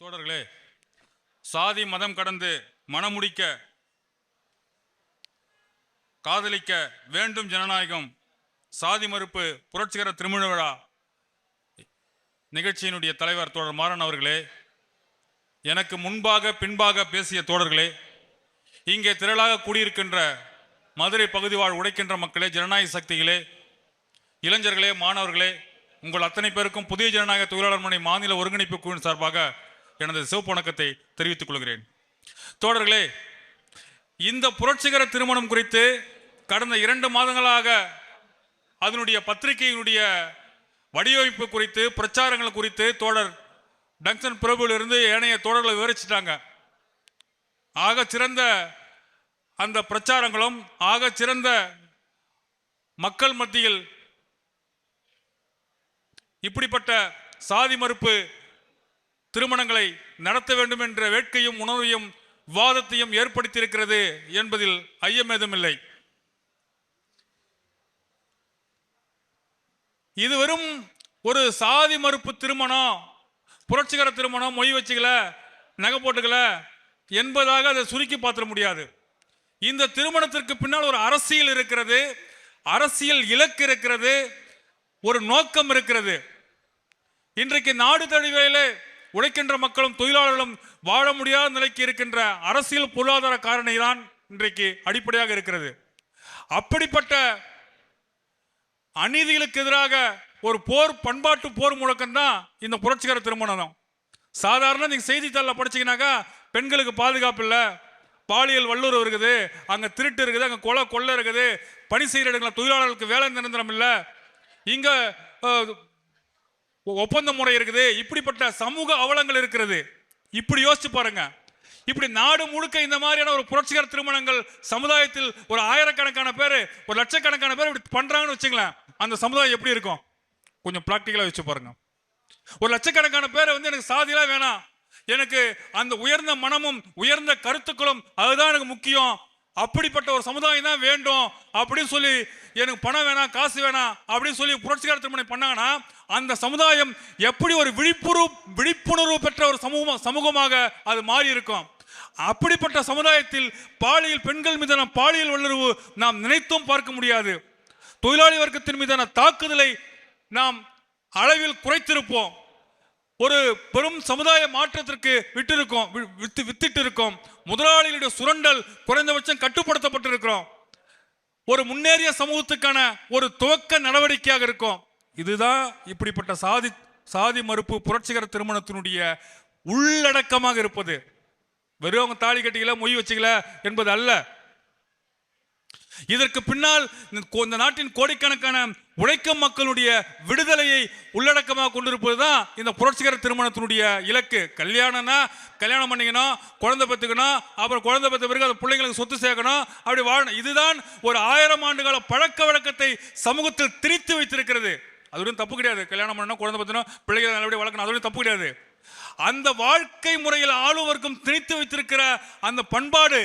தோழர்களே சாதி மதம் கடந்து மனமுடிக்க காதலிக்க வேண்டும் ஜனநாயகம் சாதி மறுப்பு புரட்சிகர திருமண விழா நிகழ்ச்சியினுடைய தலைவர் தோழர் மாறன் அவர்களே எனக்கு முன்பாக பின்பாக பேசிய தோழர்களே இங்கே திரளாக கூடியிருக்கின்ற மதுரை பகுதி வாழ் உடைக்கின்ற மக்களே ஜனநாயக சக்திகளே இளைஞர்களே மாணவர்களே உங்கள் அத்தனை பேருக்கும் புதிய ஜனநாயக தொழிலாளர் முனை மாநில ஒருங்கிணைப்பு குழுவின் சார்பாக எனது சிவப்பு வணக்கத்தை தெரிவித்துக் கொள்கிறேன். தோழர்களே இந்த புரட்சிகர திருமணம் குறித்து கடந்த இரண்டு மாதங்களாக அதனுடைய பத்திரிகையினுடைய வடிவமைப்பு குறித்து பிரச்சாரங்கள் குறித்து தோழர் டங்சன் பிரபுவிலிருந்து ஏனைய தோழர்களை விவரிச்சிட்டாங்க. ஆக சிறந்த அந்த பிரச்சாரங்களும் ஆக சிறந்த மக்கள் மத்தியில் இப்படிப்பட்ட சாதி மறுப்பு திருமணங்களை நடத்த வேண்டும் என்ற வேட்கையும் உணர்வையும் வாதத்தையும் ஏற்படுத்தியிருக்கிறது என்பதில் ஐயமேதுமில்லை. இது வெறும் ஒரு சாதி மறுப்பு திருமணம் புரட்சிகர திருமணம் மொய் வச்சுக்கல நகை போட்டுக்கல என்பதாக அதை சுருக்கி பார்த்துட முடியாது. இந்த திருமணத்திற்கு பின்னால் ஒரு அரசியல் இருக்கிறது அரசியல் இலக்கு இருக்கிறது ஒரு நோக்கம் இருக்கிறது. இன்றைக்கு நாடு தழுவையிலே உழைக்கின்ற மக்களும் தொழிலாளர்களும் வாழ முடியாத நிலைக்கு இருக்கின்ற அரசியல் பொருளாதார காரணி தான் இன்றைக்கு அடிப்படையாக இருக்கிறது. அப்படிப்பட்ட அநீதிகளுக்கு எதிராக ஒரு போர் பண்பாட்டு போர் முழக்கம் தான் இந்த புரட்சிகர திருமணம். சாதாரண நீங்க செய்தித்தாளில் படிச்சீங்கன்னாக்கா பெண்களுக்கு பாதுகாப்பு இல்லை. பாலியல் வல்லுறவு இருக்குது அங்க திருட்டு இருக்குது அங்க கொலை கொள்ளை இருக்குது பணி செய்கிற இடங்களில் தொழிலாளர்களுக்கு வேலை நிரந்தரம் இல்லை. இங்க ஒப்பந்த முறை இருக்குது இப்படிப்பட்ட சமூக அவலங்கள் இருக்கிறது. இப்படி யோசிச்சு பாருங்க. இப்படி நாடு முழுக்க இந்த மாதிரியான ஒரு புரட்சிகர திருமணங்கள் சமுதாயத்தில் ஒரு ஆயிரக்கணக்கான பேர் ஒரு லட்சக்கணக்கான பேர் இப்படி பண்றாங்கன்னு வச்சுங்களேன் அந்த சமுதாயம் எப்படி இருக்கும்? கொஞ்சம் ப்ராக்டிக்கலா வச்சு பாருங்க. ஒரு லட்சக்கணக்கான பேரை வந்து எனக்கு சாதியெல்லாம் வேணாம். எனக்கு அந்த உயர்ந்த மனமும் உயர்ந்த கருத்துக்களும் அதுதான் எனக்கு முக்கியம். அப்படிப்பட்ட ஒரு சமுதாயம் தான் வேண்டும் அப்படின்னு சொல்லி எனக்கு பணம் வேணாம் காசு வேணாம் அப்படின்னு சொல்லி புரட்சிகர திருமணம் பண்ணாங்கன்னா அந்த சமுதாயம் எப்படி ஒரு விழிப்புணர்வு விழிப்புணர்வு பெற்ற ஒரு சமூகம் சமூகமாக அது மாறி இருக்கும்? அப்படிப்பட்ட சமுதாயத்தில் பாலியல் பெண்கள் மீதான பாலியல் வல்லுறவு நாம் நினைத்தும் பார்க்க முடியாது. தொழிலாளி வர்க்கத்தின் மீதான தாக்குதலை நாம் அளவில் குறைத்திருப்போம். ஒரு பெரும் சமுதாய மாற்றத்திற்கு விட்டிருக்கோம் வித்து வித்திட்டு இருக்கோம் முதலாளிகளுடைய சுரண்டல் குறைந்தபட்சம் கட்டுப்படுத்தப்பட்டிருக்கிறோம். ஒரு முன்னேறிய சமூகத்துக்கான ஒரு துவக்க நடவடிக்கையாக இருக்கும். இதுதான் இப்படிப்பட்ட சாதி சாதி மறுப்பு புரட்சிகர திருமணத்தினுடைய உள்ளடக்கமாக இருப்பது. வெறும் அவங்க தாலி கட்டிக்கல மொய் வச்சுக்கல என்பது அல்ல. இதற்கு பின்னால் இந்த இந்த நாட்டின் கோடிக்கணக்கான உழைக்கும் மக்களுடைய விடுதலையை உள்ளடக்கமாக கொண்டிருப்பது தான் இந்த புரட்சிகர திருமணத்தினுடைய இலக்கு. கல்யாணம்னா கல்யாணம் பண்ணிக்கணும் குழந்தை பெற்றுக்கணும் அப்புறம் குழந்தை பெற்ற பிறகு அந்த பிள்ளைங்களுக்கு சொத்து சேர்க்கணும் அப்படி வாழணும். இதுதான் ஒரு ஆயிரம் ஆண்டுகால பழக்க வழக்கத்தை சமூகத்தில் திரித்து வைத்திருக்கிறது. அது ஒன்றும் தப்பு கிடையாது. கல்யாணம் பண்ணணும் குழந்தை பெற்றணும் பிள்ளைகளை நல்லபடியாக வளர்க்கணும் அது ஒன்றும் தப்பு கிடையாது. அந்த வாழ்க்கை முறையில் ஆளுவர்க்கும் திணித்து வைத்திருக்கிற அந்த பண்பாடு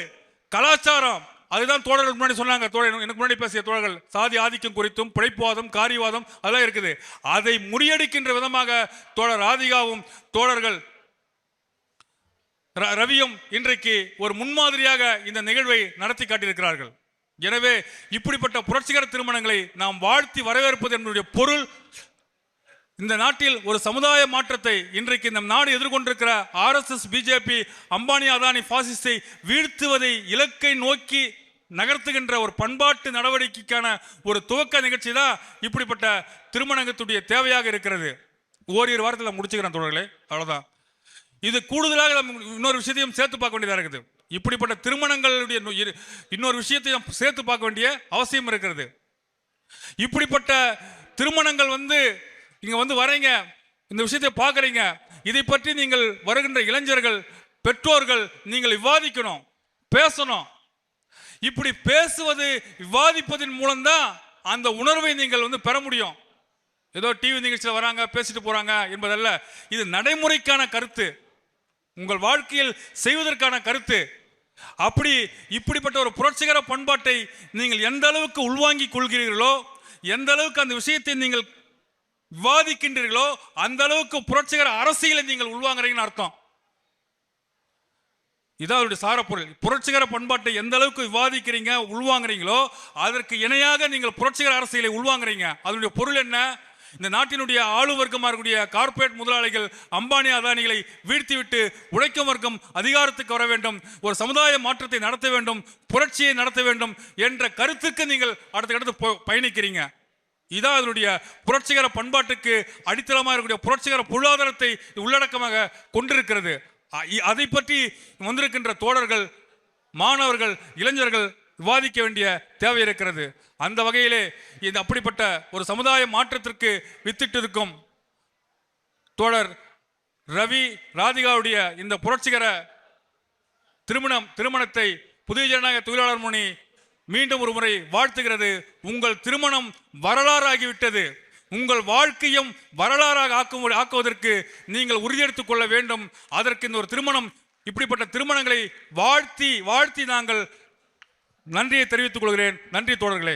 கலாச்சாரம் அதுதான் தோழர்கள் முன்னாடி சொன்னாங்க. தோழர் எனக்கு முன்னாடி பேசிய தோழர்கள் சாதி ஆதிக்கம் குறித்தும் பிழைப்புவாதம் காரியவாதம் அதெல்லாம் இருக்குது. அதை முறியடிக்கின்ற விதமாக தோழர் ராதிகாவும் தோழர்கள் ர- ரவியும் இன்றைக்கு ஒரு முன்மாதிரியாக இந்த நிகழ்வை நடத்தி காட்டியிருக்கிறார்கள். எனவே இப்படிப்பட்ட புரட்சிகர திருமணங்களை நாம் வாழ்த்தி வரவேற்பது என்னுடைய பொருள். இந்த நாட்டில் ஒரு சமுதாய மாற்றத்தை இன்றைக்கு நம் நாடு எதிர்கொண்டிருக்கிற ஆர்எஸ்எஸ் பிஜேபி அம்பானி அதானி பாசிஸ்டை வீழ்த்துவதை இலக்கை நோக்கி நகர்த்துகின்ற ஒரு பண்பாட்டு நடவடிக்கைக்கான ஒரு துவக்க நிகழ்ச்சி தான் இப்படிப்பட்ட திருமணத்துடைய தேவையாக இருக்கிறது. ஓரிரு வாரத்தில் முடிச்சுக்கிறேன் தோழர்களே. அவ்வளோதான் இது கூடுதலாக நம்ம இன்னொரு விஷயத்தையும் சேர்த்து பார்க்க வேண்டியதாக இருக்குது. இப்படிப்பட்ட திருமணங்களுடைய இன்னொரு விஷயத்தையும் சேர்த்து பார்க்க வேண்டிய அவசியம் இருக்கிறது. இப்படிப்பட்ட திருமணங்கள் வந்து இங்கே வந்து வரீங்க. இந்த விஷயத்தை பார்க்குறீங்க. இதை பற்றி நீங்கள் வருகின்ற இளைஞர்கள் பெற்றோர்கள் நீங்கள் விவாதிக்கணும் பேசணும். இப்படி பேசுவது விவாதிப்பதன் மூலம்தான் அந்த உணர்வை நீங்கள் வந்து பெற முடியும். ஏதோ டிவி நிகழ்ச்சியில் வராங்க பேசிட்டு போறாங்க என்பதல்ல இது நடைமுறைக்கான கருத்து. உங்கள் வாழ்க்கையில் செய்வதற்கான கருத்து. அப்படி இப்படிப்பட்ட ஒரு புரட்சிகர பண்பாட்டை நீங்கள் எந்த அளவுக்கு உள்வாங்கிக் கொள்கிறீர்களோ எந்த அளவுக்கு அந்த விஷயத்தை நீங்கள் விவாதிக்கின்றீர்களோ அந்த அளவுக்கு புரட்சிகர அரசியலை நீங்கள் உள்வாங்குறீங்கன்னு அர்த்தம். இதான் அதனுடைய சாரப்பொருள். புரட்சிகர பண்பாட்டை எந்த அளவுக்கு விவாதிக்கிறீங்க உள்வாங்குறீங்களோ அதற்கு இணையாக நீங்கள் புரட்சிகர அரசியலை உள்வாங்குறீங்க. அதனுடைய பொருள் என்ன? இந்த நாட்டினுடைய ஆளு வர்க்கமாக இருக்கக்கூடிய கார்ப்பரேட் முதலாளிகள் அம்பானி அதானிகளை வீழ்த்திவிட்டு உழைக்கும் வர்க்கம் அதிகாரத்துக்கு வர வேண்டும். ஒரு சமுதாய மாற்றத்தை நடத்த வேண்டும் புரட்சியை நடத்த வேண்டும் என்ற கருத்துக்கு நீங்கள் அடுத்தடுத்து பயணிக்கிறீங்க. இதான் அதனுடைய புரட்சிகர பண்பாட்டுக்கு அடித்தளமாக இருக்கக்கூடிய புரட்சிகர பொருளாதாரத்தை உள்ளடக்கமாக கொண்டிருக்கிறது. அதை பற்றி வந்திருக்கின்ற தோழர்கள் மாணவர்கள் இளைஞர்கள் விவாதிக்க வேண்டிய தேவை இருக்கிறது. அந்த வகையிலே இந்த அப்படிப்பட்ட ஒரு சமுதாய மாற்றத்திற்கு வித்திட்டு இருக்கும் தோழர் ரவி ராதிகாவுடைய இந்த புரட்சிகர திருமணம் திருமணத்தை புதிய ஜனநாயக தொழிலாளர் முனி மீண்டும் ஒரு முறை வாழ்த்துகிறது. உங்கள் திருமணம் வரலாறாகிவிட்டது. உங்கள் வாழ்க்கையும் வரலாறாக ஆக்கும் ஆக்குவதற்கு நீங்கள் உறுதியெடுத்துக் கொள்ள வேண்டும். அதற்கு இந்த ஒரு திருமணம் இப்படிப்பட்ட திருமணங்களை வாழ்த்தி வாழ்த்தி நாங்கள் நன்றியை தெரிவித்துக் கொள்கிறேன். நன்றி தோழர்களே.